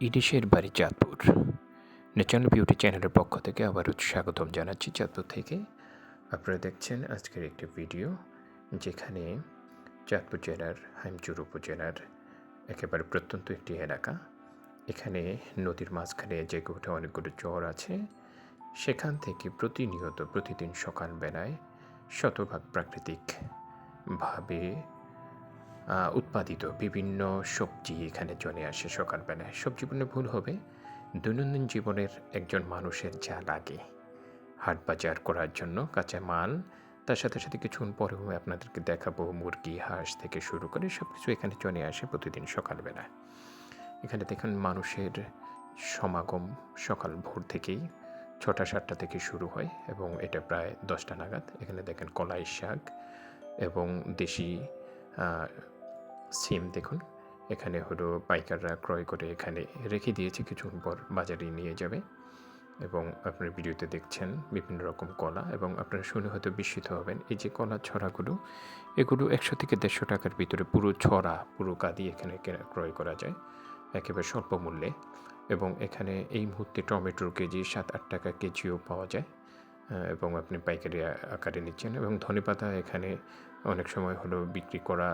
ইডিশের বাড়ি Chandpur. Natural beauty চ্যানেলের পক্ষ থেকে আবারও স্বাগতম জানাচ্ছি চাঁদপুর থেকে। আপনারা দেখছেন আজকের একটি ভিডিও যেখানে চাঁদপুর জেলার হাইমচুর উপজেলার একেবারে প্রত্যন্ত একটি এলাকা। এখানে নদীর মাঝখানে যে ওঠা অনেকগুলো চর আছে। সেখান থেকে প্রতিনিয়ত প্রতিদিন সকালবেলায় শতভাগ প্রাকৃতিকভাবে উৎপাদিত বিভিন্ন সবজি এখানে চলে আসে সকালবেলায় সবজি বললে ভুল হবে। দৈনন্দিন জীবনের একজন মানুষের যা লাগে হাট বাজার করার জন্য কাঁচা মাল, তার সাথে সাথে কিছুক্ষণ পরে আমি আপনাদেরকে দেখাবো মুরগি, হাঁস থেকে শুরু করে সব কিছু এখানে চলে আসে প্রতিদিন সকালবেলা। এখানে দেখুন মানুষের সমাগম সকাল ভোর থেকেই ছটা, সাতটা থেকে শুরু হয় এবং এটা প্রায় দশটা নাগাদ। এখানে দেখেন কলাই শাক এবং দেশি সিম দেখুন। এখানে হলো পাইকাররা ক্রয় করে এখানে রেখে দিয়েছে, কিছুক্ষণ পর বাজারে নিয়ে যাবে। এবং আপনার ভিডিওতে দেখছেন বিভিন্ন রকম কলা এবং আপনারা শুনে হয়তো বিস্মিত হবেন। এই যে কলা ছড়াগুলো, এগুলো একশো থেকে দেড়শো টাকার ভিতরে পুরো ছড়া, পুরো কাদি এখানে ক্রয় করা যায় একেবারে স্বল্প মূল্যে। এবং এখানে এই মুহূর্তে টমেটোর কেজি সাত আট টাকা কেজিও পাওয়া যায়। এবং আপনি পাইকারি আকারে নিচ্ছেন এবং ধনেপাতা এখানে অনেক সময় হলো বিক্রি করা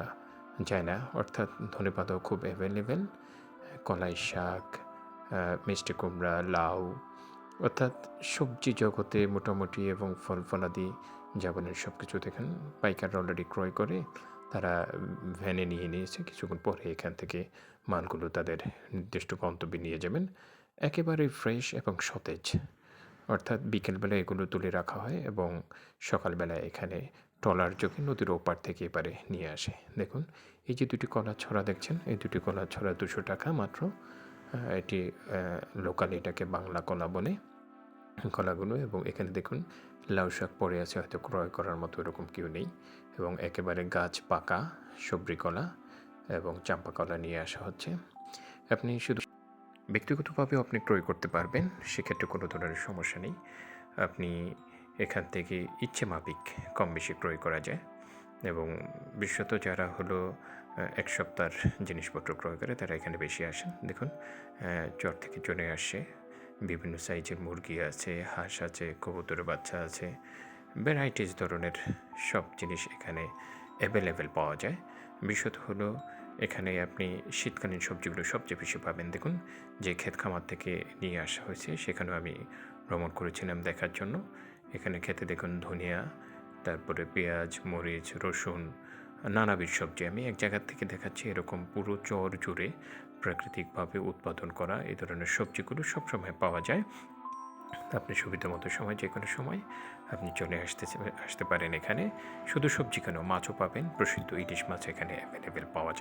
যায় না। অর্থাৎ ধনেপাতাও খুব অ্যাভেলেবেল কলাই শাক মিষ্টি কুমড়া, লাউ, অর্থাৎ সবজি জগতে মোটামুটি এবং ফল ফলাদি যাবনের সব কিছু দেখেন। পাইকাররা অলরেডি ক্রয় করে, তারা ভ্যানে নিয়ে নিয়েছে। কিছুক্ষণ পরে এখান থেকে মালগুলো তাদের নির্দিষ্ট গন্তব্যে নিয়ে যাবেন। একেবারে ফ্রেশ এবং সতেজ। অর্থাৎ বিকেলবেলা এগুলো তুলে রাখা হয় এবং সকালবেলা এখানে ট্রলার যোগে নদীর ওপার থেকে এপারে নিয়ে আসে। দেখুন, এই যে দুটি কলা ছড়া দেখছেন, এই দুটি কলা ছড়া দুশো টাকা মাত্র। এটি লোকাল এটাকে বাংলা কলা বলে কলাগুলো এবং এখানে দেখুন, লাউ শাক পড়ে আছে, হয়তো ক্রয় করার মতো এরকম কেউ নেই এবং একেবারে গাছ পাকা সবরি কলা এবং চাম্পা কলা নিয়ে আসা হচ্ছে। আপনি শুধু ব্যক্তিগতভাবেও আপনি ক্রয় করতে পারবেন, সেক্ষেত্রে কোনো ধরনের সমস্যা নেই। আপনি এখান থেকে ইচ্ছে মাফিক কম বেশি ক্রয় করা যায় এবং বিশেষত যারা হলো এক সপ্তাহের জিনিসপত্র ক্রয় করে, তারা এখানে বেশি আসেন। দেখুন চর থেকে চলে আসে, বিভিন্ন সাইজের মুরগি আছে, হাঁস আছে কবুতরের বাচ্চা আছে ভ্যারাইটিস ধরনের সব জিনিস এখানে অ্যাভেলেবেল পাওয়া যায়। বিশেষত হলো এখানে আপনি শীতকালীন সবজিগুলো সবচেয়ে বেশি পাবেন। দেখুন, যে ক্ষেত খামার থেকে নিয়ে আসা হয়েছে, সেখানেও আমি ভ্রমণ করেছিলাম দেখার জন্য। এখানে খেতে দেখুন ধনিয়া, তারপরে পেঁয়াজ, মরিচ, রসুন, নানাবিধ সবজি আমি এক জায়গার থেকে দেখাচ্ছি। এরকম পুরো চর জুড়ে প্রাকৃতিকভাবে উৎপাদন করা এই ধরনের সবজিগুলো সবসময় পাওয়া যায়। আপনি সুবিধা মতো সময়, যে কোনো সময় আপনি চলে আসতে আসতে পারেন এখানে। শুধু সবজি কেন, মাছও পাবেন, প্রসিদ্ধ ইলিশ মাছ এখানে অ্যাভেলেবেল পাওয়া যায়।